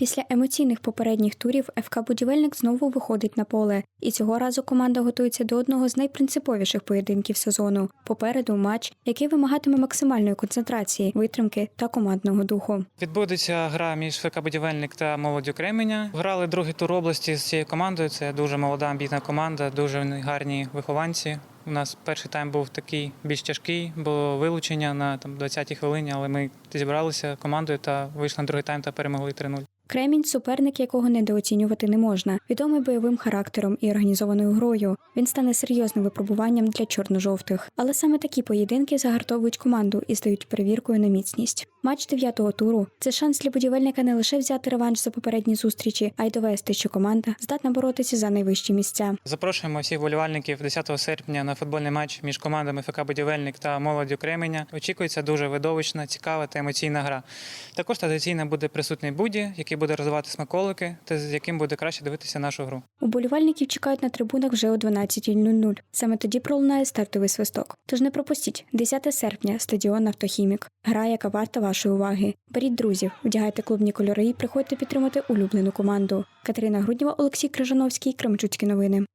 Після емоційних попередніх турів ФК Будівельник знову виходить на поле, і цього разу команда готується до одного з найпринциповіших поєдинків сезону. Попереду матч, який вимагатиме максимальної концентрації, витримки та командного духу. Відбудеться гра між ФК Будівельник та молоддю Кременя. Грали другий тур області з цією командою. Це дуже молода амбітна команда, дуже гарні вихованці. У нас перший тайм був такий більш тяжкий, було вилучення на там 20-й хвилині, але ми зібралися командою та вийшли на другий тайм та перемогли 3-0. Кремінь суперник, якого недооцінювати не можна, відомий бойовим характером і організованою грою. Він стане серйозним випробуванням для чорно-жовтих. Але саме такі поєдинки загартовують команду і стають перевіркою на міцність. Матч дев'ятого туру це шанс для будівельника не лише взяти реванш за попередні зустрічі, а й довести, що команда здатна боротися за найвищі місця. Запрошуємо всіх вболівальників 10 серпня на футбольний матч між командами ФК Будівельник та молоддю Кременя. Очікується дуже видовищна, цікава та емоційна гра. Також традиційно буде присутній Буді, який буде розвивати смаколики, та з яким буде краще дивитися нашу гру. Уболівальників чекають на трибунах вже о 12.00. Саме тоді пролунає стартовий свисток. Тож не пропустіть 10 серпня, стадіон Автохімік. Гра, яка варта вашої уваги. Беріть друзів, вдягайте клубні кольори і приходьте підтримати улюблену команду. Катерина Груднєва, Олексій Крижановський, Кремчуцькі новини.